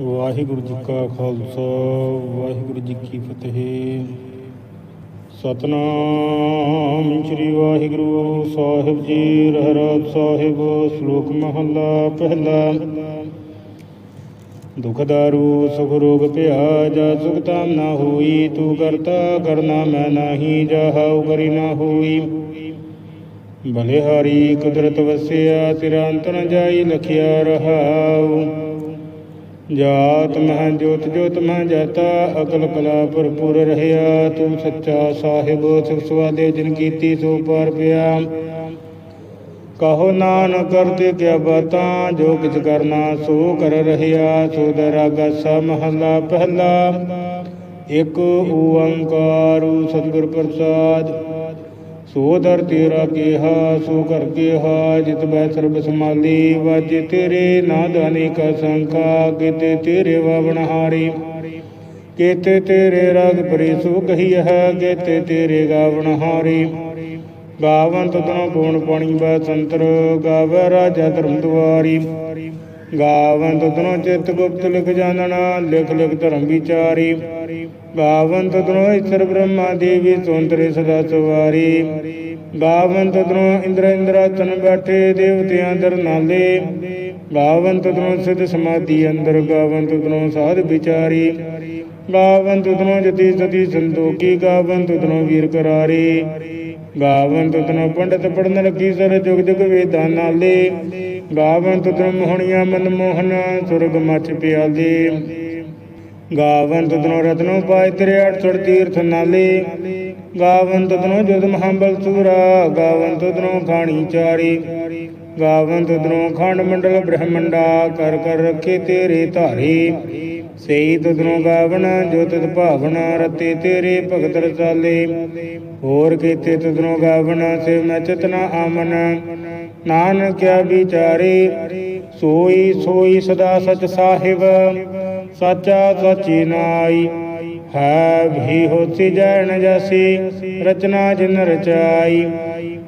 ਵਾਹਿਗੁਰੂ ਜੀ ਕਾ ਖਾਲਸਾ, ਵਾਹਿਗੁਰੂ ਜੀ ਕੀ ਫਤਿਹ। ਸਤਨਾਮ ਸ੍ਰੀ ਵਾਹਿਗੁਰੂ ਸਾਹਿਬ ਜੀ ਰਹਿਰਾਤ ਸਾਹਿਬ, ਸ਼ਲੋਕ ਮਹਲਾ ਪਹਿਲਾ। ਦੁਖ ਦਾਰੂ, ਸੁਖ ਰੋਗ ਭਿਆ ਜਾ ਸੁਖ ਤਾਮ ਨਾ ਹੋਈ, ਤੂੰ ਕਰਤਾ, ਕਰਨਾ ਮੈਂ ਨਾਹੀ ਜਾਹਉ ਕਰੀ ਨਾ ਹੋਈ। ਭਲੇ ਬਲਿਹਾਰੀ ਕੁਦਰਤ ਵਸਿਆ ਤੇਰਾ ਅੰਤ ਜਾਈ, ਲਖਿਆ ਰਹਾਉ। ਜਾਤ ਮਹ ਜੋਤ ਜੋਤ ਮਹ ਜਾਤਾ, ਅਕਲ ਕਲਾ ਭਰਪੂਰ ਰਹਿਆ, ਤੂੰ ਸੱਚਾ ਸਾਹਿਬ ਸਿਖ ਸਵਾਦੇ ਜਿਨ ਕੀਤੀ ਸੋ ਪਰ ਪਿਆ। ਕਹੋ ਨਾਨਕ ਕਰਤੇ ਕਿਆ ਬਾਤਾਂ, ਜੋ ਕਿਛ ਕਰਨਾ ਸੋ ਕਰ ਰਹਿਆ, ਸੋ ਦਰਾਗਾ ਸਾ ਮਹਲਾ ਪਹਿਲਾ। ਇਕ ਓੰਕਾਰ, ਸਤਿਗੁਰ ਪ੍ਰਸਾਦ। ਸੋ ਦਰ ਤੇਰਾ ਕੀਹਾ, ਸੋ ਕਰ ਕੀਹਾ, ਜਿਤ ਬੈ ਸਰਬ ਸਮਾਲੀ ਵਾਜੇ ਤੇਰੇ ਨਾਦ ਅਨੇਕ ਸੰਖਾ, ਕੀਤੇ ਤੇਰੇ ਵਵਨ ਹਾਰੀ। ਕੀਤੇ ਤੇਰੇ ਰਗ ਪਰੀ ਸੋ ਕਹੀ ਹੈ, ਕੀਤੇ ਤੇਰੇ ਗਾਵਨ ਹਾਰੀ। ਗਾਵਨ ਤਦਨੋ ਕੋਣ ਪਾਣੀ ਬੈ ਸੰਤਰ, ਗਾਵੈ ਰਾਜਾ ਧਰਮ ਦੁਆਰੀ। ਗਾਵਨ ਤਦਨੋ ਚਿਤ ਗੁਪਤ ਲਿਖ ਜਾਣਨਾ, ਲਿਖ ਲਿਖ ਧਰਮ ਵਿਚਾਰੀ। ਗਾਵੰਤ ਤਦਨੋ ਈਸ਼ਰ ਬ੍ਰਹਮਾ ਦੇਵੀ ਸੁੰਦਰੇ ਸਦਾ ਸਵਾਰੀ ਗਾਵੰਤ ਤਦਨੋ ਇੰਦਰ ਇੰਦਰਾਤਨ ਬੈਠੇ ਦੇਵਤਿਆਂ ਦਰ ਨਾਲੇ ਗਾਵਨ ਤਦਨੋ ਸਿਧ ਸਮਾਧੀ ਅੰਦਰ ਗਾਵਨ ਤਦਨੋ ਸਾਧ ਵਿਚਾਰੀ ਗਾਵਨ ਤਦਨੋ ਜਤੀ ਸਤੀ ਸੰਤੋਖੀ ਗਾਵੰਤ ਤਦਨੋ ਵੀਰ ਕਰਾਰੀ ਗਾਵਨ ਤਦਨੋ ਪੰਡਤ ਪੜਨ ਲੱਗੀ ਸਰ ਜੁਗ ਜੁਗ ਵੇਦਾਂ ਨਾਲੇ ਗਾਵੰਤ ਤਦਨੋ ਮੋਹਣੀਆਂ ਮਨ ਮੋਹਨ ਸੁਰਗ ਮਚ ਪਿਆਲੇ ਗਾਵਨ ਤਦਨੋ ਰਤਨੋ ਪਾਇ ਤੇਰੇ 800 ਤੀਰਥ ਨਾਲੇ। ਗਾਵਨ ਤਦਨੋ ਜਦ ਮਹਾਬਲ ਸੂਰਾ ਗਾਵਨ ਤਦਨੋ ਖਾਣੀ ਚਾਰੀ। ਗਾਵਨ ਤਦਨੋ ਖੰਡ ਮੰਡਲ ਬ੍ਰਹਮੰਡਾ, ਕਰ ਕਰ ਰੱਖੇ ਤੇਰੇ ਧਾਰੀ। ਸਈ ਤਦਨੋ ਗਾਵਣ, ਜੋ ਤਤ ਭਾਵਨ, ਰਤੇ ਤੇਰੇ ਭਗਤ ਰਸਾਲੇ। ਹੋਰ ਕੀਤੇ ਤਦਨੋ ਗਾਵਣ ਸੇ ਮੈਂ ਚਤਨਾ ਆਮਨ। ਨਾਨਕ ਕਿਆ ਵਿਚਾਰੇ, ਸੋਈ ਸੋਈ ਸਦਾ ਸਚ ਸਾਹਿਬ। ਸਾਚਾ ਸਾਚੀ ਨਾਈ। ਹੈ ਵੀ ਹੋਤੀ ਜੈਣ ਜੈਸੀ, ਰਚਨਾ ਜਿਨ ਰਚਾਈ।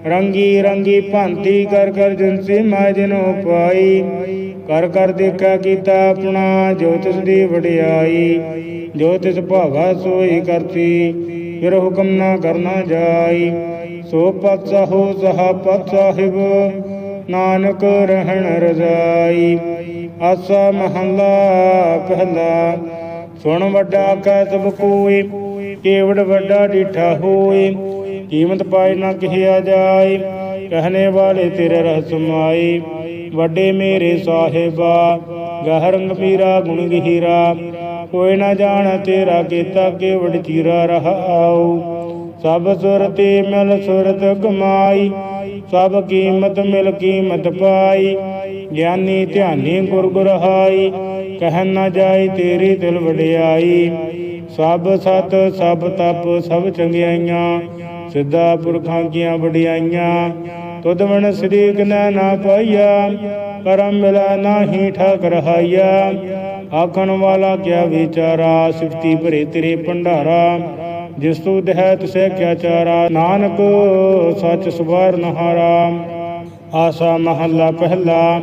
ਰੰਗੀ ਰੰਗੀ ਭਾਂਤੀ ਕਰ ਕਰ ਜਿਨਸੀ ਮੈਂ ਜਿਨੋ ਪਾਈ। ਕਰ ਕਰ ਦੇਖਾ ਕੀਤਾ ਆਪਣਾ, ਜੋ ਤਿਸ ਦੀ ਵਡਿਆਈ। ਜੋ ਤਿਸ ਭਾਵਾ ਸੋਈ ਕਰਤੀ, ਫਿਰ ਹੁਕਮ ਨਾ ਕਰਨਾ ਜਾਈ। ਸੋ ਪਤ ਸਹੋ ਸਹਾ ਪਤ ਸਾਹਿਬ ਨਾਨਕ ਰਹਿਣ ਰਜ਼ਾਈ। ਆਸਾ ਮਹੱਲਾ ਪਹਿਲਾ। ਸੁਣ ਵੱਡਾ ਕੈ ਸਭ ਕੋਏ ਕੇਵੜ ਵੱਡਾ ਡੀਠਾ ਹੋਏ ਕੀਮਤ ਪਾਏ ਨਾ ਕਿਹਾ ਜਾਏ ਕਹਨੇ ਵਾਲੇ ਤੇਰੇ ਰਹਿ ਸਮਾਈ ਵੱਡੇ ਮੇਰੇ ਸਾਹਿਬਾ ਗਹਰੰਗ ਪੀਰਾ, ਗੁਣ ਗਹੀਰਾ। ਕੋਈ ਨਾ ਜਾਣ ਤੇਰਾ ਕੀਤਾ ਕੇਵੜ ਚੀਰਾ ਰਹਾਉ। ਸਭ ਸੁਰਤੀ ਮਿਲ ਸੁਰਤ ਕਮਾਈ, ਸਭ ਕੀਮਤ ਮਿਲ ਕੀਮਤ ਪਾਈ। ਗਿਆਨੀ ਧਿਆਨੀ ਗੁਰ ਗੁਰਹਾਈ, ਕਹਿ ਨਾ ਜਾਏ ਤੇਰੀ ਦਿਲ ਵਡਿਆਈ। ਸਭ ਸਤ, ਸਭ ਤਪ, ਸਭ ਚੰਗਿਆਈਆਂ, ਸਿੱਧਾ ਪੁਰਖਾਂ ਕੀਆਂ ਵਡਿਆਈਆਂ। ਤੁਧ ਵਣ ਸ੍ਰੀ ਕਨੈ ਨਾ ਪਾਈਆ, ਕਰਮ ਮਿਲਾ ਨਾਹੀ ਠਾਕ ਰਹਾਈਆ ਆਖਣ ਵਾਲਾ ਕਿਆ ਵਿਚਾਰਾ, ਸਿਫਤੀ ਭਰੇ ਤੇਰੇ ਭੰਡਾਰਾ। ਜਿਸ ਤੂੰ ਦਹਿ ਤਿਸੈ ਕਿਆ ਚਾਰਾ, ਨਾਨਕ ਸੱਚ ਸੁਭਾਰ ਨਹਾਰਾ। ਆਸਾ ਮਹੱਲਾ ਪਹਿਲਾ।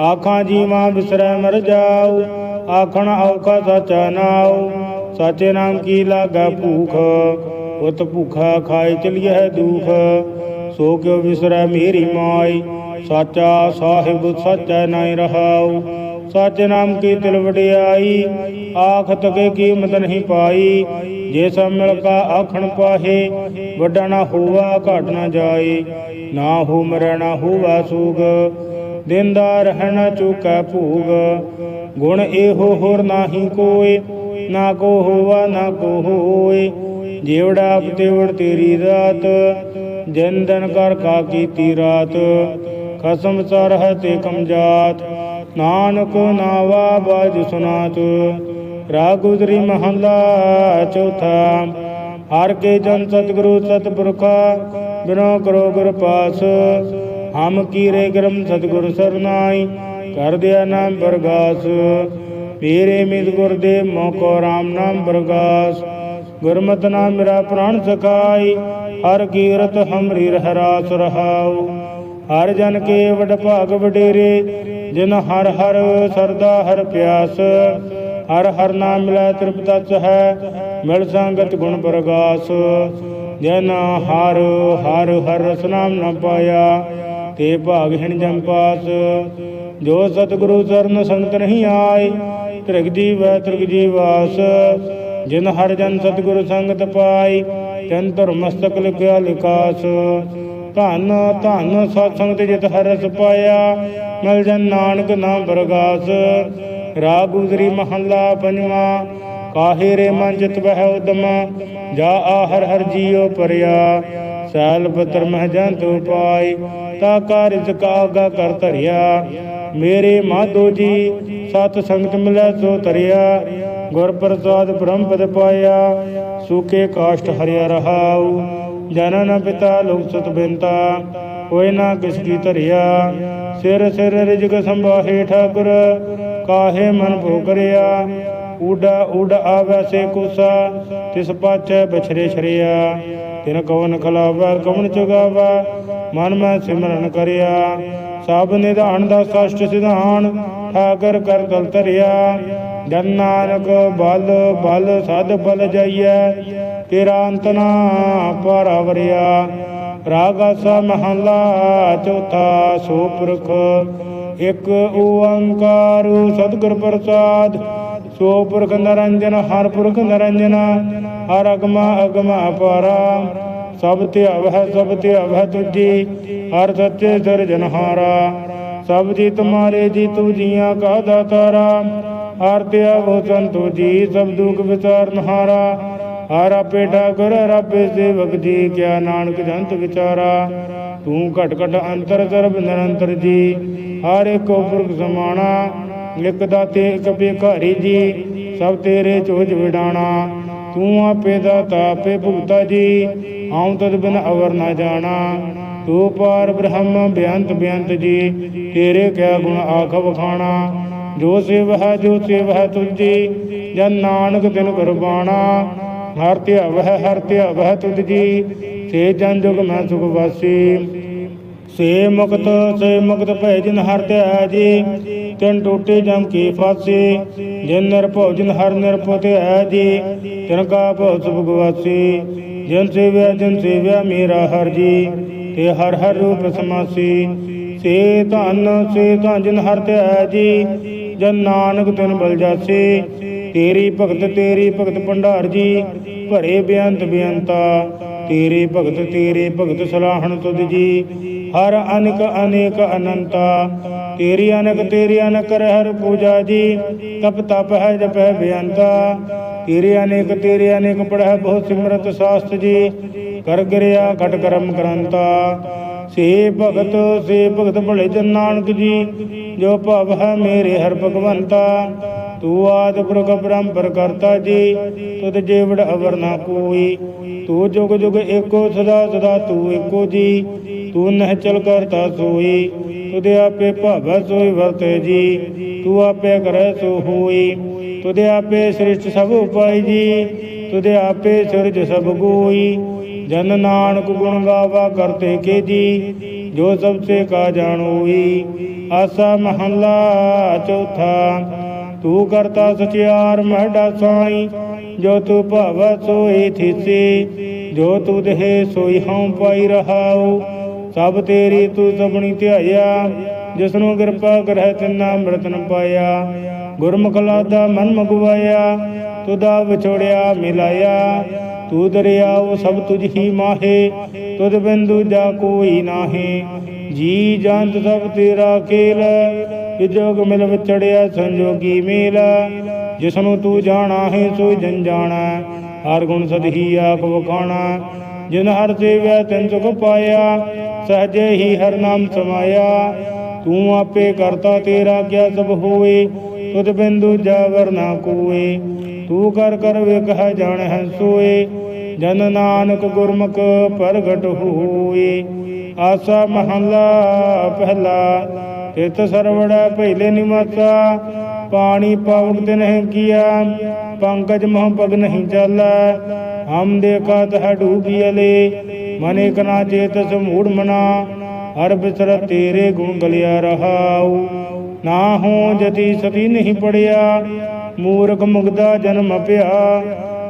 ਆਖਾਂ ਜੀਵਾਂ ਵਿਸਰੈ ਮਰ ਜਾਉ ਆਖਣ ਔਖਾ ਸਚਾ ਨਾਉ। ਸਾਚੇ ਨਾਮ ਕੀ ਲਾਗਾ ਭੂਖ, ਉਤ ਭੂਖਾ ਖਾਏ ਚਲਿਐ ਦੁਖ। ਸੋ ਕਿਉ ਵਿਸਰੈ ਮੇਰੀ ਮਾਈ, ਸਾਚਾ ਸਾਹਿਬ ਸਚੈ ਨਾਇ ਰਹਾਉ। ਸਚ ਨਾਮ ਕੀ ਤਿਲ ਵਡਿਆਈ ਆਖ ਤਕੇ ਕੀਮਤ ਨਹੀਂ ਪਾਈ। ਜੇ ਸਭ ਮਿਲ ਕਾ ਆਖਣ ਪਾਹੇ, ਵੱਡਾ ਨਾ ਹੋਵਾ ਘਟ ਨਾ ਜਾਏ। ਨਾ ਹੋ ਮਰੈ, ਨਾ ਹੋਵਾ ਸੂਗ, ਦਿੰਦਾ ਰਹਿਣਾ ਚੁਕੈ ਭੂਗ। ਗੁਣ ਇਹੋ ਹੋਰ ਨਾਹੀ ਕੋਏ, ਨਾ ਕੋ ਹੋਵਾ ਨਾ ਕੋ ਹੋਏ। ਜੇਵੜਾ ਆਪ ਤੇਰੀ ਰਾਤ, ਜਿਨ ਦਿਨ ਕਰ ਕਾ ਕੀਤੀ ਰਾਤ। ਖਸਮ ਸਰਹ ਤੇ ਕਮਜਾਤ ਨਾਨਕ ਨਾਵਾ ਬਾਜ ਸੁਨਾਤ। ਰਾਗ ਗੁਜਰੀ ਮਹੱਲਾ ਚੌਥਾ, ਹਰ ਕੇ ਜਨ ਸਤਿਗੁਰੂ ਸਤਿਪੁਰਖਾ ਬਿਨੋ ਕਰੋ ਗੁਰ ਪਾਸ ਹਮ ਕੀਰੇ ਗਰਮ ਸਤਿਗੁਰ ਸਰਨਾਈ, ਕਰ ਦਿਆ ਨਾਮ ਪ੍ਰਗਾਸ ਮੇਰੇ ਮਿਤ ਗੁਰ ਦੇ ਮੋਕੋ ਰਾਮ ਨਾਮ ਪ੍ਰਗਾਸ ਗੁਰਮਤਿ ਨਾਮ ਮੇਰਾ ਪ੍ਰਾਣ ਸਖਾਈ, ਹਰ ਕੀਰਤ ਹਮਰੀ ਰਹਿ ਰਾਸ ਰਹਾਉ। ਹਰ ਜਨ ਕੇ ਵਡ ਭਾਗ ਵਡੇਰੇ, ਜਿਨ ਹਰ ਹਰ ਸਰਦਾ ਹਰ ਪਿਆਸ। ਹਰ ਹਰ ਨਾਮ ਮਿਲੈ ਤ੍ਰਿਪਤਸ ਹੈ ਮਿਲ ਸੰਗਤ ਗੁਣ ਪ੍ਰਗਾਸ। ਜਨ ਹਰ ਹਰ ਹਰ ਰਸ ਨਾਮ ਨ ਪਾਇਆ, ਤੇ ਭਾਗਹੀਣ ਜਮ ਪਾਸ। ਜੋ ਸਤਿਗੁਰੂ ਚਰਨ ਸੰਗਤ ਨਹੀਂ ਆਏ, ਤ੍ਰਿਗ ਜੀਵੈ, ਤ੍ਰਿਗ ਜੀਵਾਸ। ਜਿਨ ਹਰ ਜਨ ਸਤਿਗੁਰੂ ਸੰਗਤ ਪਾਈ ਤਨ ਧਰਮਸਤਕ ਲਿਖਿਆ ਲਿਕਾਸ ਧੰਨ ਧੰਨ ਸਤ ਸੰਗਤ ਜਿਤ ਹਰਸ ਪਾਇਆ, ਮਿਲ ਜਨ ਨਾਨਕ ਨਾਮ ਪ੍ਰਗਾਸ। ਰਾਗ ਗੁਜਰੀ ਮਹੱਲਾ ਪੰਜਵਾ ਕਾਹੇ ਰੇ ਮਨ ਜਿਤ ਬਹਿ ਉਦਮ, ਜਾ ਆ ਹਰ ਹਰ ਜੀਉ ਪਰਿਆ। ਸੈਲ ਪਤਰ ਮਹ ਜੰਤ ਉਪਾਈ ਤਾ ਕਾਰਿਜ ਕਾਗਾ ਕਰ ਧਰਿਆ। ਮੇਰੇ ਮਾਧੋ ਜੀ, ਸਤ ਸੰਗਤ ਮਿਲੈ ਸੋ ਤਰਿਆ ਗੁਰ ਪ੍ਰਸਾਦ ਬ੍ਰਹਮ ਪਦ ਪਾਇਆ ਸੂਕੇ ਕਾਸ਼ਟ ਹਰਿਆ ਰਹਾਉ। ਜਨਨ ਪਿਤਾ ਲੋਕ ਸਤ ਬਿੰਤਾ ਹੋਏ ਨਾ ਕਿਸ ਕੀ ਧਰਿਆ। ਸਿਰ ਸਿਰ ਰਿਜਗ ਸੰਭਾਹੇ ਠਾਕੁਰ, ਕਾਹੇ ਮਨ ਭੋ ਕਰਿਆ। ਊਡਾ ਊਡ ਆਵੈ ਸੇ ਕੁਸਾ, ਤਿਸ ਪਾਚੈ ਬਛਰੇ ਛਰਿਆ। ਤਿਨ ਕਵਨ ਖਲਾਵਾ, ਕਵਨ ਚੁਗਾਵਾ, ਮਨ ਮੈਂ ਸਿਮਰਨ ਕਰਿਆ। ਸਭ ਨਿਧਾਨ ਦਾ ਸਸ਼ਟ ਸਿਧਾਨ, ਠਾਕਰ ਕਰ ਤਲ ਧਰਿਆ। ਜਨ ਨਾਨਕ ਬਲ ਬਲ ਸਦ ਬਲ ਜਾਈਐ, ਤੇਰਾ ਅੰਤ ਨਾ ਪਰਵਰਿਆ ਰਾਗਾ ਸਾ ਮਹਲਾ, ਚੌਥਾ ਸੋ ਪੁਰਖ ਇਕ ਓੰਕਾਰ ਸਤਿਗੁਰ ਪ੍ਰਸਾਦ ਸੋ ਪੁਰਖ ਨਰੰਜਨ ਹਰ ਪੁਰਖ ਨਰੰਜਨ ਹਰ ਅਗਮਾ ਅਗਮਾ ਅਪਾਰਾ। ਸਭ ਤੇ ਅਵਹ, ਸਭ ਤੇ ਅਵਹ ਤੁਜੀ ਹਰ ਸੱਚੇ ਸਿਰਜਨਹਾਰਾ ਸਭ ਜੀ ਤੁਮਾਰੇ ਜੀ ਤੂ ਜੀਆਂ ਕਾ ਦਾਤਾਰਾ। ਹਰ ਤੇ ਅਵੋ ਸੰਤੋ ਜੀ, ਸਭ ਦੁਖ ਵਿਚਾਰਨਹਾਰਾ ਹਰ। ਆਪੇ ਠਾਕੁਰ ਹਰ ਆਪੇ ਸੇਵਕ ਜੀ, ਕਿਆ ਨਾਨਕ ਜੰਤ ਵਿਚਾਰਾ। ਤੂੰ ਘਟ ਘਟ ਅੰਤਰ ਸਰਬ ਨਿਰੰਤਰ ਜੀ, ਹਰ ਇੱਕ ਪੁਰਖ ਸਮਾਣਾ। ਇਕ ਦਾਤੇ ਇਕ ਭਿਖਾਰੀ ਜੀ, ਸਭ ਤੇਰੇ ਚੋਜ ਵਿਡਾਣਾ। ਤੂੰ ਆਪੇ ਦਾਤਾ, ਆਪੇ ਭੁਗਤਾ ਜੀ ਆਉਂ ਤਦ ਬਿਨ ਅਵਰ ਨਾ ਜਾਣਾ। ਤੂੰ ਪਾਰ ਬ੍ਰਹਮ, ਬਿਅੰਤ ਬਿਅੰਤ ਜੀ, ਤੇਰੇ ਕਿਆ ਗੁਣ ਆਖ ਵਖਾਣਾ। ਜੋ ਸੇਵ ਹੈ, ਜੋ ਸੇਵ ਹੈ ਤੁਝੀ ਜਨ ਨਾਨਕ ਦਿਨ ਗੁਰਬਾਣਾ। ਹਰ ਧਿਆਵ ਹੈ ਹਰ ਧਿਆਵ ਹੈ ਤੁਧ ਜੀ, ਸੇ ਜਨ ਜੁਗ ਮੈਂ ਸੁਖ ਵਾਸੀ। ਸੇ ਮੁਕਤ ਸੇ ਮੁਕਤ ਭੈ ਜਿਨ ਹਰ ਧਿਆ ਜੀ ਤਿਨ ਟੋਟੇ ਜਮ ਕੀ ਫਾਸੀ, ਜਿਨ ਨਿਰਭਉ ਜਿਨ ਹਰ ਨਿਰਭਉ ਧਿਆ ਜੀ ਤਿਨ ਕਾ ਭਉ ਸੁਖ ਗਵਾਸੀ ਜਿਨ ਸੇਵਿਆ ਜਿਨ ਸੇਵਿਆ ਮੇਰਾ ਹਰ ਜੀ, ਤੇ ਹਰ ਹਰ ਰੂਪ ਸਮਾਸੀ। ਸੇ ਧਨ ਸੇ ਧਨ ਜਿਨ ਹਰ ਧਿਆ ਜੀ ਜਨ ਨਾਨਕ ਤਿਨ ਬਲ ਜਾਸੀ। ਤੇਰੀ ਭਗਤ ਤੇਰੀ ਭਗਤ ਭੰਡਾਰ ਜੀ, ਭਰੇ ਬੇਅੰਤ ਬੇਅੰਤਾ। ਤੇਰੇ ਭਗਤ ਤੇਰੇ ਭਗਤ ਸਲਾਹਣ ਤੁਧ ਜੀ। ਹਰ ਅਨਕ, ਅਨੇਕ ਅਨੰਤਾ। ਤੇਰੀ ਅਨਕ ਤੇਰੀ ਅਨਕ ਰਹਿ ਹਰ ਪੂਜਾ ਜੀ। ਤਪ ਤਪ ਹੈ, ਜਪ ਹੈ ਬੇਅੰਤਾ ਤੇਰੇ ਅਨੇਕ ਤੇਰੇ ਅਨੇਕ ਪੜ੍ਹੈ ਬਹੁਤ ਸਿਮਰਤ ਸਾਸਤ ਜੀ। ਕਰ ਗਿਰਿਆ ਘਟ ਕਰਮ ਕਰੰਤਾ। ਸੇ ਭਗਤ ਸੇ ਭਗਤ ਭਲੇ ਜਨ ਨਾਨਕ ਜੀ। ਜੋ ਭਵ ਹੈ ਮੇਰੇ ਹਰ ਭਗਵੰਤਾ। ਤੂੰ ਆਦ ਪੁਰਖ ਬ੍ਰਹਮ ਕਰਤਾ ਜੀ, ਤੁਧ ਜੀਵੜ ਅਵਰ ਨਾ ਕੋਈ। ਤੂੰ ਜੁਗ ਜੁਗ ਏਕੋ ਸਦਾ ਸਦਾ ਤੂੰ ਏਕੋ ਜੀ, ਤੂੰ ਨਹਿ ਚਲ ਕਰਤਾ ਸੋਈ। ਤੁਦੇ ਆਪੇ ਭਾਵੈ ਸੋਈ ਵਰਤੇ ਜੀ, ਤੂੰ ਆਪੇ ਕਰੈ ਸੋ ਹੋਈ। ਤੁਦੇ ਆਪੇ ਸ੍ਰਿਸ਼ਟ ਸਭ ਉਪਾਈ ਜੀ ਤੁਦੇ ਆਪੇ ਸਿਰਜ ਸਭ ਗੋਈ। ਜਨ ਨਾਨਕ ਗੁਣ ਗਾਵਾ ਕਰਤੇ ਕੇ ਜੀ, ਜੋ ਸਭ ਸੇ ਕਾ ਜਾਣੋਈ। ਆਸਾ ਮਹੱਲਾ ਚੌਥਾ ਤੂੰ ਕਰਤਾ ਸਚਿਆਰ, ਮਹਡਾ ਸਾਈ, ਜੋ ਤੂੰ ਭਾਵੈ ਸੋਈ ਥੀਸੀ, ਜੋ ਤੂੰ ਦੇਹ ਸੋਈ ਹਉ ਪਾਈ ਰਹਾਉ। ਸਭ ਤੇਰੀ ਤੂੰ ਸਭਣੀ ਧਿਆਇਆ ਜਿਸ ਕਿਰਪਾ ਕਰੈ ਤਿਨਾ ਅੰਮ੍ਰਿਤ ਪਾਇਆ। ਗੁਰਮੁਖ ਲਾਦਾ ਮਨ ਮਗਵਾਇਆ ਤੁਦਾ ਵਿਛੋੜਿਆ ਮਿਲਾਇਆ। ਤੂੰ ਦਰਿਆਉ ਸਭ ਤੁਝ ਹੀ ਮਾਹੇ, ਤੁਧ ਬਿੰਦੂ ਜਾ ਕੋਈ ਨਾਹੀ। ਜੀ ਜੰਤ ਸਭ ਤੇਰਾ ਕੇਲ ਖੇਲ ਵਿਜੋਗ ਮਿਲ ਵਿਚੜਿਆ ਸੰਜੋਗੀ ਮੇਲ ਜਿਸ ਨੂੰ ਤੂੰ ਜਾਣਾ ਹੈ ਸੋ ਜਨ ਜਾਣਾ। ਹਰ ਗੁਣ ਸਦਹੀ ਆਖ ਵਖਾਣਾ, ਜਿਨ ਹਰ ਸੇਵਿਆ ਤਿਨ ਸੁਖ ਪਾਇਆ, ਸਹਜੇ ਹੀ ਹਰ ਨਾਮ ਸਮਾਇਆ। ਤੂੰ ਆਪੇ ਕਰਤਾ ਤੇਰਾ ਕਿਆ ਸਭ ਹੋਏ, ਤੁਧ ਬਿੰਦੂ ਜਾਵਰ ਵਰਨਾ ਕੋਏ। ਤੂੰ ਕਰ ਕਰ ਵੇਖ ਜਾਣ ਹੈ ਸੋਏ, ਜਨ ਨਾਨਕ ਗੁਰਮੁਖ ਪ੍ਰਗਟ ਹੋਏ। ਆਸਾ ਮਹੱਲਾ ਪਹਿਲਾ ਤਿਤ ਸਰਵੜਾ ਪਹਿਲੇ ਨਿਮਾਤਾ ਪਾਣੀ ਪਾਵਕ ਤੇ ਨਹੀਂ ਕੀਆ, ਪੰਕਜ ਮਹ ਪਗ ਨਹੀਂ ਚਾਲੈ। ਹਮ ਦੇਖਾ ਤਹ ਡੂਬੀਲੇ ਮਨੇ ਕਨਾ ਚੇਤ ਸਮੂੜ ਮਨਾ, ਹਰ ਬਿਸਰ ਤੇਰੇ ਗੁਣ ਗਲਿਆ ਰਹਾਉ। ਨਾ ਹੋ ਜਤੀ ਸਤੀ ਨਹੀਂ ਪੜਿਆ, ਮੂਰਖ ਮੁਗਦਾ ਜਨਮ ਪਿਆ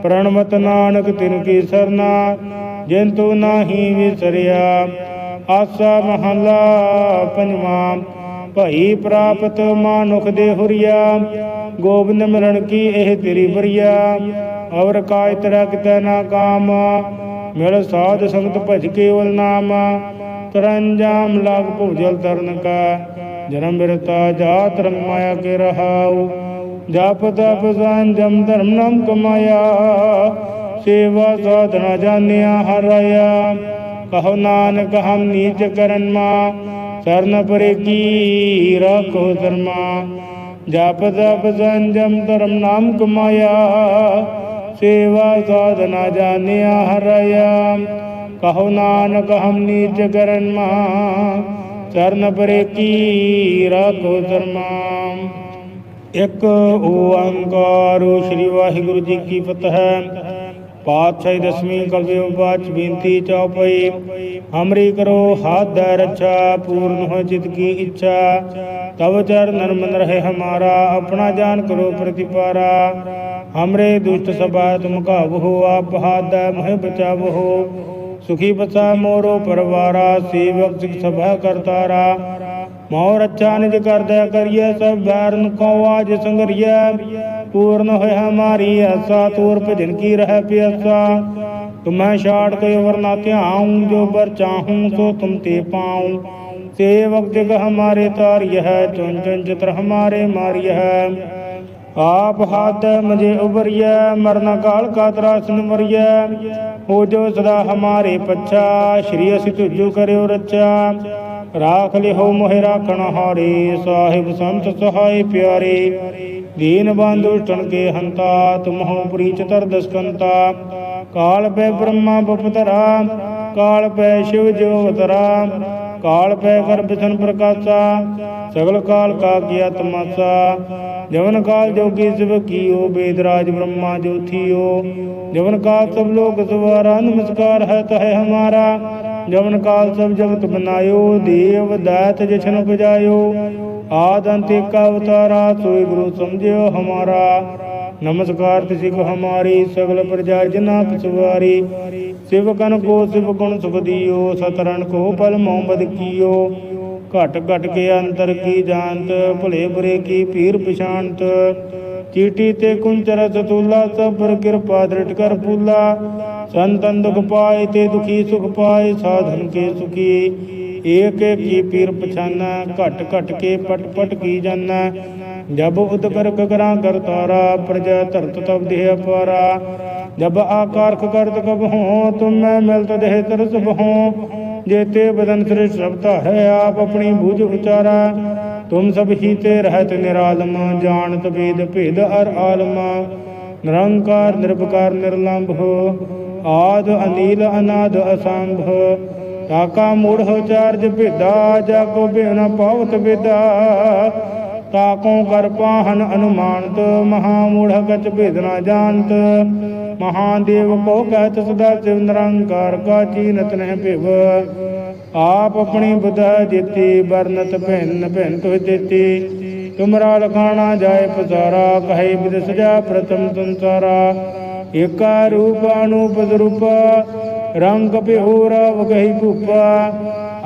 ਪ੍ਰਣਮਤ ਨਾਨਕ ਤਿਨ ਕੀ ਸਰਨਾ, ਜਿਨ ਤੂੰ ਨਾਹੀ ਵਿਸਰਿਆ। ਆਸਾ ਮਹਲਾ ਪੰਜਵਾਂ ਭਈ ਪ੍ਰਾਪਤ ਮਾਨੁਖ ਦੇ ਹੁਰੀਆ, ਗੋਬਿੰਦ ਮਿਲਣ ਕੀ ਇਹ ਤੇਰੀ ਬਰੀਆ ਔਰ ਕਾਇ ਤਰਾ ਕਿਤੈ ਨਾ ਕਾਮ, ਮਿਲ ਸਾਧ ਸੰਗਤ ਭਜ ਕੇਵਲ ਨਾਮ। ਤਰੰਜਾਮ ਲਾਗ ਭੁਜਲ ਤਰਨ ਕਾ, ਜਨਮ ਬਿਰਤਾ ਜਾਤ ਰੰਗ ਮਾਇਆ ਕੇ ਰਹਾਉ। ਜਾਪ ਤਪ ਸੰਜਮ ਧਰਮ ਨਾਮ ਕਮਾਇਆ, ਸੇਵਾ ਸਾਧਨਾ ਜਾਣਿਆ ਹਰਾਇਆ। ਕਹੋ ਨਾਨਕ ਹਮ ਨੀਚ ਕਰਨ ਮਾ ਸਰਨ ਪਰੇ ਕੀ ਰੱਖੋ ਧਰਮਾ? ਜਪ ਤਪ ਸੰਜਮ ਧਰਮ ਨਾਮ ਕਮਾਇਆ। ਸੇਵਾ ਸਾਧਨਾ ਜਾਣਿਆ ਹਰਾਇਆ ਕਹੋ ਨਾਨਕ ਹਮ ਨੀਚ ਕਰਨ ਮਾ। ਚਰਨ ਪਰੇ ਕੀ ਰਾਖੋ ਧਰਮਾ? ਇੱਕ ਓੰਕਾਰ ਸ੍ਰੀ ਵਾਹਿਗੁਰੂ ਜੀ ਕੀ ਫਤਿਹ। ਪਾਤਸ਼ਾਹੀ ਦਸਵੀਂ ਕਲਯੁਗ ਬਾਚ ਬੇਨਤੀ ਚਉਪਈ ਹਮਰੀ ਕਰੋ, ਹਾਥ ਦਰ ਰੱਛਾ, ਪੂਰਨ ਹੋ ਚਿਤ ਕੀ ਇੱਛਾ। ਤਬ ਚਰਨ ਮਨ ਰਹੇ ਹਮਾਰਾ, ਆਪਣਾ ਜਾਨ ਕਰੋ ਪ੍ਰਤਿਪਾਰਾ। ਹਮਰੇ ਦੁਸ਼ਟ ਸਭਾ ਤੁਮ ਕਾਬੂ ਆਪ ਹਾਥ ਮਹਿ ਬਚਾਵੋ। ਸੁਖੀ ਬਸਾ ਮੋਰੋ ਪਰਵਾਰਾ, ਸੇਵਕ ਸਿਖ ਸਭਾ ਕਰਤਾਰਾ ਮੋਰ ਅੱਛਾ ਨਿਜ ਕਰਦਾ ਕਰੀਏ ਸਭ ਬੈਰਨ ਕੋ ਆਜ ਸੰਗਰੀਆ ਪੂਰਨ ਹੋਇ ਹਮਾਰੀ ਆਸਾ, ਤੂਰ ਭਜਨ ਕੀ ਰਹਿ ਪਿਆਸਾ। ਤੁਮੈ ਛਾੜ ਕੇ ਵਰਨਾ ਧਿਆਉ, ਜੋ ਬਰ ਚਾਹੂੰ, ਸੋ ਤੁਮ ਤੇ ਪਾਉ। ਸੇਵਕ ਜਗ ਹਮਾਰੇ ਤਾਰਿਯ ਹੈ ਚੁਨ ਚੁਨ ਚਿਤਰ ਹਮਾਰੇ ਮਾਰਿਯ ਹੈ ਆਪ ਹਾਥ ਮਜੇ ਉਬਰਿਐ ਮਰਨ ਕਾਲ ਕਾ ਤਰਾਸਨ ਮਰਿਐ। ਹੋ ਜੋ ਸਦਾ ਹਮਾਰੇ ਪੱਛਾ, ਸ਼੍ਰੀ ਅਸੀਂ ਤੁਜੋ ਕਰਿਓ ਰੱਛਾ। ਰਾਖ ਲਿਓ ਮੋਹਿ ਰਾਖਣ ਹਾਰੇ, ਸਾਹਿਬ ਸੰਤ ਸਹਾਈ ਪਿਆਰੇ। ਦੀਨ ਬੰਧੂ ਟਣ ਕੇ ਹੰਤਾ ਤੁਮਹੁ ਪ੍ਰੀਚ ਤਰ ਦਸਕੰਤਾ। ਕਾਲ ਪੈ ਬ੍ਰਹਮਾ ਬਪਤਰਾ, ਕਾਲ ਪੈ ਸ਼ਿਵ ਜੋ ਅਵਤਰਾ। ਕਾਲ ਪੈ ਕਰ ਬਿਸ਼ਨ ਪ੍ਰਕਾਸ਼ਾ, ਸਗਲ ਕਾਲ ਕਾ ਕੀਆ ਤਮਾਸਾ। ਜਵਨ ਕਾਲ ਜੋਗੀ ਸਿਵ ਕੀਓ ਬੇਦਰਾਜ ਬ੍ਰਹਮਾ ਜੋਥੀਓ। ਜਵਨ ਕਾਲ ਸਭ ਲੋਕ ਸਵਾਰਾ, ਨਮਸਕਾਰ ਹੈ ਤਹ ਹਮਾਰਾ। ਜਵਨ ਕਾਲ ਸਭ ਜਗਤ ਬਨਾਇਓ, ਦੇਵ ਦਾਤ ਜਸ਼ਨ ਪੁਜਾਇਓ ਆਦ ਅੰਤ ਕਾ ਅਵਤਾਰਾ ਸੋਈ ਗੁਰੂ ਸਮਝਿਓ ਹਮਾਰਾ। ਨਮਸਕਾਰ ਤਿਸਿ ਹਮਾਰੀ, ਸਗਲ ਪ੍ਰਜਾ ਜਨਾ ਪਸਵਾਰੀ ਸਿਵਕਨ ਕੋ ਸਿਵ ਗੁਣ ਸੁਖ ਦਿਓ ਸਤਰਨ ਕੋ ਪਲ ਮੁਹੰਮਦ ਕੀਓ। ਘਟ ਘਟ ਕੇ ਅੰਤਰ ਕੀ ਜਾਣਤ, ਭਲੇ ਬੁਰੇ ਕੀ ਪੀਰ ਪਛਾਨਤ ਚੀਟੀ ਤੇ ਕੁੰਚਰ ਸਤੂਲਾ ਸਬਰ ਕਿਰਪਾ ਦ੍ਰਿਟ ਕਰ ਪੂਲਾ ਸੰਤਨ ਦੁਖ ਪਾਏ ਤੇ ਦੁਖੀ ਸੁਖ ਪਾਏ, ਸਾਧਨ ਕੇ ਸੁਖੀ। ਏਕ ਕੀ ਪੀਰ ਪਛਾਨਾ, ਘਟ ਘਟ ਕੇ ਪਟ ਪਟ ਕੀ ਜਾਨਾ। ਜਬ ਉਦਕਰ ਕਰਾਂ ਕਰਤਾਰਾ ਪ੍ਰਜਾ ਧਰਤ ਤਬ ਦੇਹ ਅਪਾਰਾ ਜਬ ਆਕਾਰ ਕਰਤ ਕਬ ਹੋ, ਤੁਮ ਮੈਂ ਮਿਲਤ ਦੇਹ ਤਰਸ ਬਹੋ। ਜੇਤੇ ਬਦਨ ਸ੍ਰੀ ਸਭਤਾ ਹੈ ਆਪ ਆਪਣੀ ਬੂਝ ਉਚਾਰਾ। ਤੁਮ ਸਭ ਹੀ ਤੇ ਰਹਤ ਨਿਰਾਲਮ, ਜਾਣਤ ਵੇਦ ਭੇਦ ਅਰ ਆਲਮ। ਨਿਰੰਕਾਰ ਨਿਰਭਕਾਰ ਨਿਰਲੰਭ। ਹੋ ਆਦ, ਅਨੀਲ, ਅਨਾਦ, ਅਸੰਭ। ਕਾਕਾ ਮੂੜਹੁ ਚਾਰਜ ਭੇਦਾ ਜਾ ਕੋ ਬਿਨ ਪਾਵਤ ਵਿਦਾ ਕਾਕੋ ਕਰ ਪਾਹਨ ਅਨੁਮਾਨਤ ਮਹਾ ਮੂੜਹ ਕਚ ਭੇਦ ਨਾ ਜਾਣਤ। ਮਹਾਦੇਵ ਕੋ ਕਹਿਤ ਸਦਾ ਸਿਵ ਨਿਰੰਕਾਰ ਕਾ ਚੀਨਤ ਨਹਿ ਭਿਵ। ਆਪ ਆਪਣੀ ਬੁਧਾ ਦਿੱਤੀ ਵਰਨਤ ਭਿੰਨ ਭਿੰਨ ਤੁਹ ਦਿੱਤੀ ਤੁਮਰਾ ਲਖਾਣਾ ਜਾਏ ਪਜਾਰਾ ਕਹੇ ਬਿਦ ਸਜਾ ਪ੍ਰਥਮ ਸੰਸਾਰਾ। ਏਕਾ ਰੂਪ ਅਨੂਪ ਰੰਗ ਬਿਹੂਰ ਵਗਹੀ ਭੂਪਾ,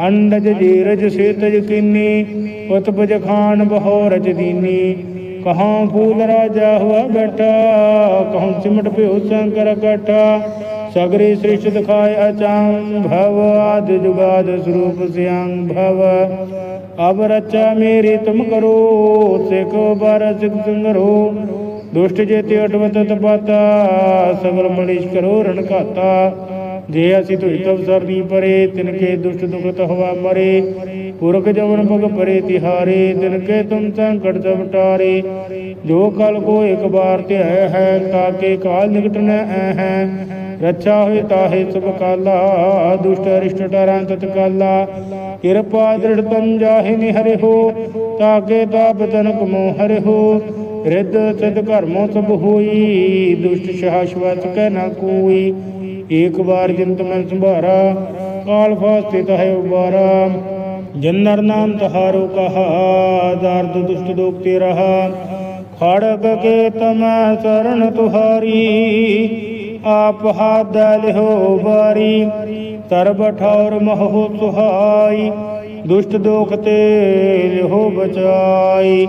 ਅੰਡਜ ਜੀਰਜ ਸੇਤਜ ਕੀਨੀ, ਉਤਪਜ ਖਾਨ ਬਹੋ ਦੀਨੀ ਕਹਾਂ ਫੂਲ ਰਾਜਾ ਹੁਆ ਬੈਠਾ, ਕਹਾਂ ਸਿਮਟ ਪਿਓ ਸ਼ੰਕਰ ਕਟਾ ਸਗਰੇ ਸ੍ਰਿਸ਼ਟ ਦਿਖਾਏ ਅਚੰ ਭਵ, ਆਦ ਜੁਗਾਦ ਸਰੂਪ ਸਿਆੰ ਭਵ। ਅਬ ਰਚਾ ਮੇਰੀ ਤੁਮ ਕਰੋ, ਸਿਖ ਬਰ ਸਿਖ ਸੰਗਰੋ। ਦੁਸ਼ਟ ਜੇਤੇ ਅਟਵਤ ਤਪਾਤਾ, ਸਗਲ ਮਲਿਸ਼ ਕਰੋ ਰਣਕਾਤਾ ਜੇ ਅਸੀਂ ਤੁਝ ਤਵ ਸਰਨੀ ਪਰੇ ਤਿਨ ਕੇ ਦੁਸ਼ਟ ਦੁਖਤ ਹਵਾ ਮਰੇ। ਪੁਰਖ ਜਮਨ ਭਗ ਪਰੇ ਤਿਹਾਰੇ ਤਿਨ ਕੇ ਤੁਮ ਸੰਕਟ ਸਭ ਟਾਰੇ। ਜੋ ਕਲ ਕੋ ਇੱਕ ਬਾਰ ਧਿਆਇ ਹੈ ਤਾਕੇ ਕਾਲ ਨਿਕਟ ਨ ਐ ਹੈ ਰੱਛਾ ਹੋਇ ਤਾਹੇ ਸਭ ਕਾਲਾ, ਦੁਸ਼ਟ ਅਰਿਸ਼ਟ ਟਰਾਂ ਤਤ ਕਾਲਾ ਕਿਰਪਾ ਦ੍ਰਿੜ ਤਮ ਜਾਹਿ ਨਿਹਰਿ ਹੋ ਤਾਕੇ ਤਾਪ ਤਨਕ ਮੋ ਹਰਿ ਹੋ। ਰਿੱਧ ਸਿਧ ਕਰਮੋ ਸਭ ਹੋਈ, ਦੁਸ਼ਟ ਸ਼ਾਸ਼ਵਤ ਕਹਿ ਨਾ ਕੋਈ। ਏਕ ਬਾਰ ਜਿੰਤ ਮੈਂ ਸੰਭਾਰਾ, ਕਾਲ ਫਾਸਤੇ ਤਹਿ ਉਬਾਰਾ। ਜਿਨ ਨਰ ਨਾਮ ਤਹਾਰੋ ਕਹਾ ਦਰਦ ਦੁਸ਼ਟ ਦੋਖ ਰਹਾ ਖੜਗ ਕੇ ਤਮੈ ਚਰਨ ਤੁਹਾਰੀ, ਆਪ ਹਾਦ ਲਿਹੋ ਬਾਰੀ ਤਰਬ ਠੌਰ ਮਹੁ ਸੁਹਾਈ, ਦੁਸ਼ਟ ਦੋਖ ਤੇ ਲਿਹੋ ਬਚਾਈ।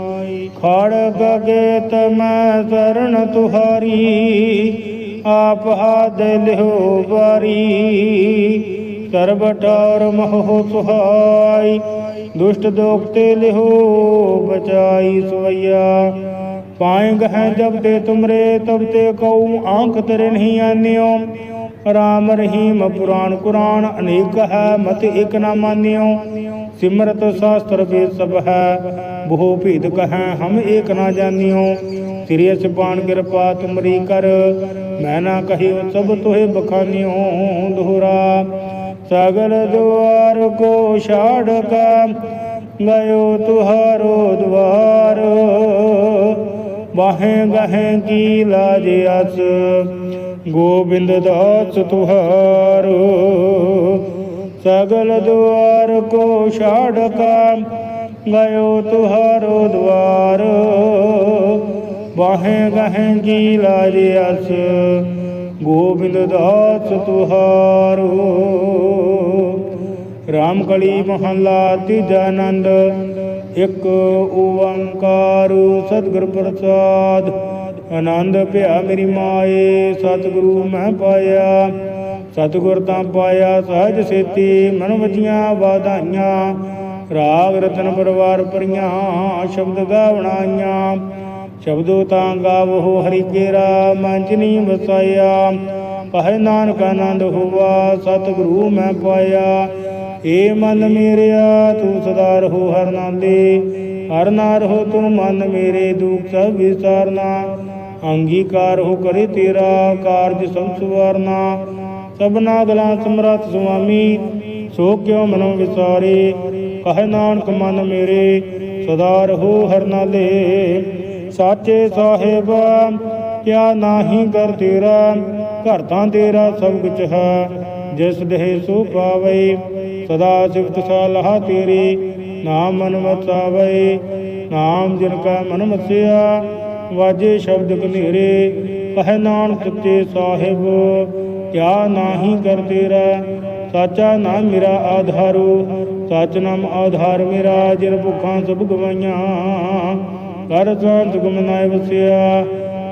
ਖੜਗ ਕੇ ਤਮੈ ਚਰਨ ਤੁਹਾਰੀ ਆਪ ਹਾਦ ਲਿਹੋ ਬਾਰੀ ਸਰਬ ਠੌਰ ਮਹੁ ਸੁਹਾਈ। ਦੁਸ਼ਟ ਦੋਖ ਤੇ ਲਿਹੋ ਬਚਾਈ ਸਵਈਆ। ਪਾਏ ਗਹਿ ਜਬ ਤੇ ਤੁਮਰੇ, ਤਬ ਤੇ ਕਉ ਆਂਖ ਤੇਰੇ ਨਹੀਂ ਆਨਿਓ। ਰਾਮ ਰਹੀਮ ਪੁਰਾਣ ਕੁਰਾਨ, ਅਨੇਕ ਹੈ ਮਤ ਇਕ ਨਾ ਮਾਨਿਓ। ਸਿਮਰਤ ਸ਼ਾਸਤਰ ਵੇਦ ਸਭ ਹੈ, ਬਹੁ ਭੇਦ ਕਹੈ ਹਮ ਏਕ ਨਾ ਜਾਣਿਓ ਸਿਰਿ ਸਿਪਾਨ ਕਿਰਪਾ ਤੁਮਰੀ ਕਰ ਮੈਂ ਨਾ ਕਹੀਓ ਸਭ ਤੋਹੇ ਬਖਾਨਿਓ ਦੋਹਰਾ ਸਗਲ ਦੁਆਰ ਕੋ ਛਾੜ ਕਾ, ਗਇਓ ਤੁਹਾਰੋ ਦਵਾਰ। ਬਾਹੇ ਗਹੇ ਕੀ ਲਾਜ ਅਸ, ਗੋਬਿੰਦ ਦਾਸ ਤੁਹਾਰੋ। ਸਗਲ ਦੁਆਰ ਕੋ ਛਾੜ ਕਾ, ਗਇਓ ਤੁਹਾਰੋ ਦਵਾਰ। ਬਾਹੇ ਗਹੇ ਕੀ ਲਾਜ ਅਸ ਗੋਬਿੰਦ ਦਾਸ ਤੁਹਾਰੋ। ਰਾਮ ਕਲੀ ਮਹੱਲਾ ਤੀਜਾ ਆਨੰਦ, ਇੱਕ ਓੰਕਾਰ ਸਤਿਗੁਰ ਪ੍ਰਸਾਦ। ਆਨੰਦ ਭਿਆ ਮੇਰੀ ਮਾਏ, ਸਤਿਗੁਰੂ ਮੈਂ ਪਾਇਆ। ਸਤਿਗੁਰ ਤਾਂ ਪਾਇਆ, ਸਹਜ ਸੇਤੀ, ਮਨ ਵਜੀਆਂ ਵਾਧਾਈਆਂ। ਰਾਗ ਰਤਨ ਪਰਵਾਰ ਪਰੀਆਂ ਸ਼ਬਦ ਗਾਵਣਾਈਆਂ। ਸ਼ਬਦੋ ਤਾਂ ਗਾਵੋ ਹਰੀ ਕੇਰਾ ਮੰਜਨੀ ਵਸਾਇਆ। ਕਹੇ ਨਾਨਕ ਆਨੰਦ ਹੋਵਾ ਸਤਿਗੁਰੂ ਮੈਂ ਪਾਇਆ। ਏ ਮਨ ਮੇਰਿਆ, ਤੂੰ ਸਦਾ ਰਹੋ ਹਰ ਨਾਲੇ ਹਰ ਨਾ ਰਹੋ ਤੂੰ ਮਨ ਮੇਰੇ, ਦੁਖ ਸਭ ਵਿਸਾਰਨਾ। ਅੰਗੀਕਾਰ ਹੋ ਕਰੇ ਤੇਰਾ, ਕਾਰਜ ਸਭ ਸੁਵਾਰਨਾ। ਸਭਨਾ ਗਲਾਂ ਸਮਰੱਥ ਸੁਆਮੀ, ਸੋ ਕਿਉ ਮਨੋ ਵਿਸਾਰੇ। ਕਹੇ ਨਾਨਕ ਮਨ ਮੇਰੇ, ਸਦਾ ਰਹੋ ਹਰ ਨਾਲੇ ਸਾਚੇ ਸਾਹਿਬ, ਕਿਆ ਨਾਹੀ ਕਰ ਤੇਰਾ ਘਰ ਤਾਂ ਤੇਰਾ ਸਭ ਕੁਛ ਹੈ। ਜਿਸ ਦੇਹ ਸੋ ਪਾਵੇ ਸਦਾ ਸਿਫਤ ਸਲਾਹ ਤੇਰੀ, ਨਾਮ ਮਨ ਵਸਾਵੇ ਨਾਮ ਜਿਨ ਕਾ ਮਨ ਵਸਿਆ ਵਾਜੇ ਸ਼ਬਦ ਕਨੇਰੇ ਕਹੇ ਨਾਨਕ ਸੱਚੇ ਸਾਹਿਬ, ਕਿਆ ਨਾਹੀ ਕਰ ਤੇਰਾ, ਸਾਚਾ ਨਾਮ ਮੇਰਾ ਆਧਾਰੂ, ਸਚ ਨਾਮ ਆਧਾਰ ਮੇਰਾ, ਜਿਨ ਭੁੱਖਾਂ ਸਭ ਗਵਾਈਆਂ। ਕਰ ਸੰਤ ਗੁਮਨਾਇ ਵਸਿਆ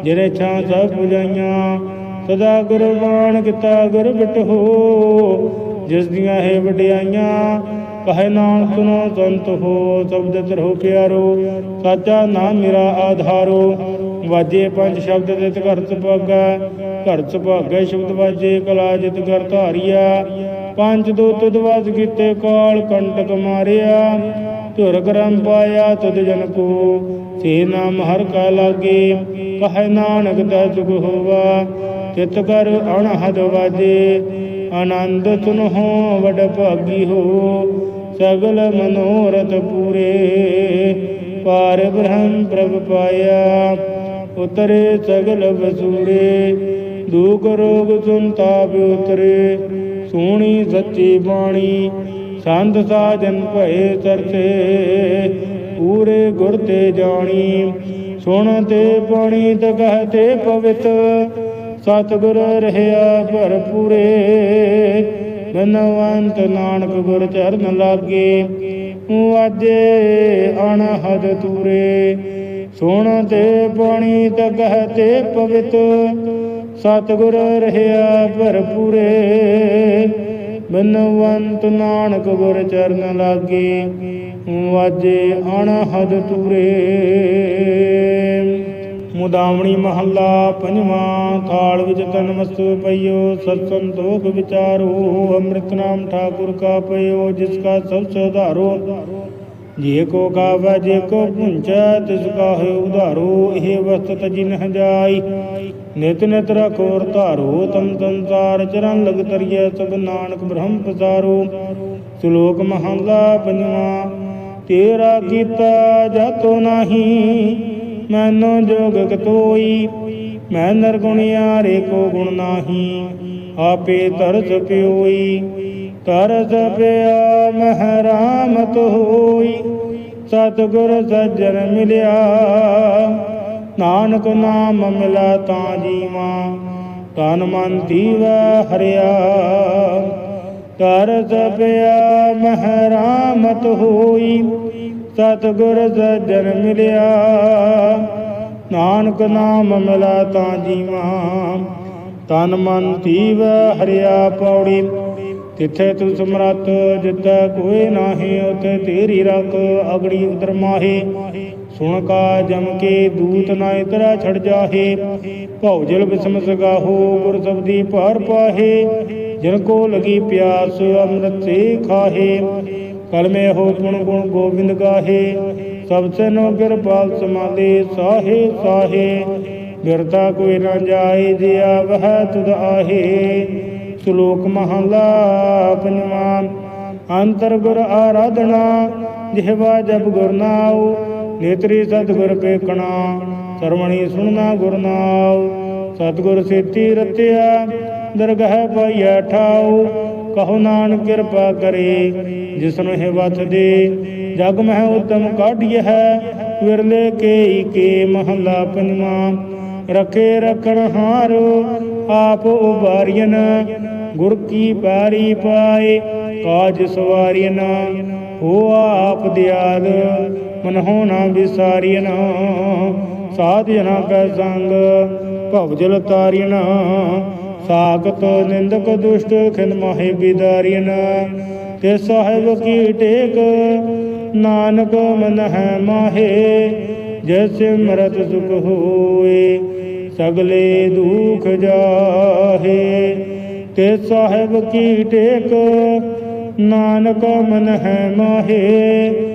ਜਿਨੇ ਛਾਂ ਸਭ ਪੁਜਾਈਆਂ ਸਦਾ ਗੁਰਬਾਣ ਕੀਤਾ ਗੁਰ ਬਿਟਹੋ, ਜਿਸ ਦੀਆਂ ਹੈ ਵਡਿਆਈਆਂ, ਕਹੇ ਨਾਮ ਸੁਨੋ ਸੰਤ ਹੋ ਸ਼ਬਦ ਤਰੋ ਪਿਆਰੋ, ਸਾਚਾ ਨਾਮ ਮੇਰਾ ਆਧਾਰੋ, ਵਾਜੇ ਪੰਜ ਸ਼ਬਦ ਦੇ ਘਰ ਸੁਭਾਗਾ ਘਰ ਸੁਭਾਗਾ ਸ਼ਬਦ ਵਾਜੇ, ਕਲਾ ਜਿਤ ਘਰ ਧਾਰਿਆ, ਪੰਜ ਦੂਤ ਦਵਾਸ ਕੀਤੇ ਕਾਲ ਕੰਟਕ ਮਾਰਿਆ, ਧੁਰ ਗਰਮ ਪਾਇਆ ਤੁਧ ਜਨ ਕੋ ਸੇ ਨਾਮ ਹਰ ਕਾ ਲਾਗੇ, ਕਹੈ ਨਾਨਕ ਦਾ ਸੁਖ ਹੋਵਾ ਚਿਤ ਕਰ ਅਣਹਦ ਵਾਜੇ, ਆਨੰਦ ਤੁਨਹੁ ਵਡ ਭਾਗੀ ਹੋ, ਸਗਲ ਮਨੋਰਥ ਪੂਰੇ, ਪਾਰ ਬ੍ਰਹਮ ਪ੍ਰਭ ਪਾਇਆ, ਉਤਰੇ ਸਗਲ ਵਸੂਰੇ ਦੁਖ ਰੋਗ ਸੁਨਤਾਪ ਉਤਰੇ ਸੋਹਣੀ ਸੱਚੀ ਬਾਣੀ, ਸੰਤ ਸਾਜਨ ਭਏ ਤਰਸੇ ਪੂਰੇ ਗੁਰ ਤੇ ਜਾਣੀ। ਸੁਣ ਤੇ ਬਾਣੀ ਤਕਹ ਤੇ ਪਵਿੱਤ। ਸਤਿਗੁਰ ਰਹਿਆ ਭਰਪੂਰੇ। ਬਨਵੰਤ ਨਾਨਕ ਗੁਰ ਚਰਨ ਲਾਗੇ। ਵਾਜੇ ਅਣਹਦ ਤੂਰੇ। ਸੁਣ ਤੇ ਬਾਣੀ ਤਕਹ ਤੇ ਪਵਿੱਤ। ਸਤਿਗੁਰ ਰਹਿਆ ਭਰਪੂਰੇ। ਬਨਵੰਤ ਨਾਨਕ ਗੁਰ ਚਰਨ ਲਾਗੇ ਵਾਜੇ ਅਣਹਦ ਤੂਰੇ। ਮੁਦਾਵਣੀ ਮਹੱਲਾ ਪੰਜਵਾਂ, ਥਾਲ ਵਿੱਚ ਤਨ ਮਸਤੂ ਪਈਓ, ਸਤ ਸੰਤੋਖ ਵਿਚਾਰੋ, ਅੰਮ੍ਰਿਤ ਨਾਮ ਠਾਕੁਰ ਕਾ ਪਈਓ ਜਿਸ ਕਾ ਸਭ ਸੁਧਾਰੋ। ਜੇ ਕੋ ਗਾਵੈ, ਜੇ ਕੋ ਪੁੰਚੈ, ਤਿਸ ਕਾ ਹੈ ਉਧਾਰੋ, ਇਹ ਵਸਤ ਜਿਨ ਜਾਈ ਨਿਤ ਨਿਤ ਰਖੋਰ ਧਾਰੋ ਤਮ ਸੰਸਾਰ ਚਰਨ ਲਗ ਤਰੀਐ ਸਭ ਨਾਨਕ ਬ੍ਰਹਮ ਪਸਾਰੋ। ਸ਼ਲੋਕ ਮਹੱਲਾ ਪੰਜਵਾਂ, ਤੇਰਾ ਕੀਤਾ ਜਾਤੋ ਨਾਹੀ, ਮੈਨੋ ਜੋਗ ਕਤੋਈ, ਮੈਂ ਨਰਗੁਣਿਆਰੇ ਕੋ ਗੁਣ ਨਾਹੀ, ਆਪੇ ਤਰਸ ਪਿਓਈ, ਤਰਸ ਪਿਆ ਮਹਿਰਾਮਤ ਹੋਈ, ਸਤਿਗੁਰ ਸੱਜਣ ਮਿਲਿਆ। ਨਾਨਕ ਨਾਮ ਮਿਲਾ ਤਾਂ ਜੀਵਾ, ਤਨ ਮਨ ਦੀਵਾ ਹਰਿਆ। ਕਰ ਪਿਆ ਮਹਿਰਾਮਤ ਹੋਈ, ਸਤਿਗੁਰ ਸੱਜਣ ਮਿਲਿਆ। ਨਾਨਕ ਨਾਮ ਮਿਲਾ ਤਾਂ ਜੀਵਾ, ਤਨ ਮਨ ਤੀਵ ਹਰਿਆ ਪੌੜੀ। ਤਿੱਥੇ ਤੂੰ ਸਮਰਤ ਜਿੱਤੈ ਕੋਈ ਨਾਹੀ, ਉਥੇ ਤੇਰੀ ਰਖ ਅਗੜੀ ਉਦਰ ਮਾਹੀ। ਸੁਣ ਕਾ ਜਮ ਕੇ ਦੂਤ ਨਾ ਇਤਰਾ ਛੜ ਜਾਹੇ। ਭੌਜਲ ਬਿਸਮ ਸਗਾਹੋ ਗੁਰ ਸਬਦੀ ਭਾਰ ਪਾਹੇ। ਜਿਨ ਕੋ ਲਗੀ ਪਿਆਸ, ਅੰਮ੍ਰਿਤ ਸੇ ਖਾਹੇ। ਕਲਮੇ ਹੋ ਗੁਣ ਗੁਣ ਗੋਬਿੰਦ ਗਾਹੇ। ਸਭ ਸੇ ਨੋ ਕਿਰਪਾਲ ਸਮਾਲੇ ਸਾਹੇ ਸਾਹੇ। ਬਿਰਤਾ ਕੋਈ ਨਾ ਜਾਏ, ਜਿਆ ਵਹ ਤੁਧ ਆਹੇ। ਸ਼ਲੋਕ ਮਹਲਾ ਪੰਜਵਾਂ, ਅੰਤਰ ਗੁਰ ਆਰਾਧਨਾ ਜਿਹਵਾ ਜਬ ਗੁਰ ਨਾਉ। ਨੇਤਰੀ ਸਤਿਗੁਰ ਪੇਖਣਾ, ਸਰਵਣੀ ਸੁਣਨਾ ਗੁਰ ਨਾਉ ਸਤਿਗੁਰ ਸੇਤੀ ਰਤਿਆ, ਦਰਗਹਿ ਪਾਈਐ ਠਾਉ। ਕਹੋ ਨਾਨਕ ਕਿਰਪਾ ਕਰੇ ਜਿਸਨੂੰ ਇਹ ਵਤ ਦੇ। ਜਗ ਮਹਿ ਉਤਮ ਕਾਢੀਐ ਹੈ, ਵਿਰਲੇ ਕੇ ਕੇ ਮਹਲਾ ਪੰਜਵਾਂ। ਰਖੇ ਰਖਣ ਹਾਰ, ਆਪ ਉਬਾਰੀਨ ਗੁਰ ਕੀ ਪੈਰੀ ਪਾਏ, ਕਾਜ ਸਵਾਰੀਨ ਹੋ ਆਪ ਦਿਆਲ ਮਨ ਹੋਣਾ ਵਿਸਾਰੀਨ ਸਾਧ ਕੈ ਸੰਗ ਭਵਜਲ ਤਾਰੀਨ ਸਾਖਤ ਨਿੰਦਕ ਦੁਸ਼ਟ ਖਿਨ ਮੋਹਿ ਬਿਦਾਰੀਨ ਤੇ ਸਾਹਿਬ ਕੀ ਟੇਕ, ਨਾਨਕ ਮਨ ਹੈ ਮਾਹੇ ਜੈਸੇ ਮਰਤ ਸੁਖ ਹੋਏ, ਸਗਲੇ ਦੁਖ ਜਾਹੇ। ਤੇ ਸਾਹਿਬ ਕੀ ਟੇਕ, ਨਾਨਕ ਮਨ ਹੈ ਮਾਹੇ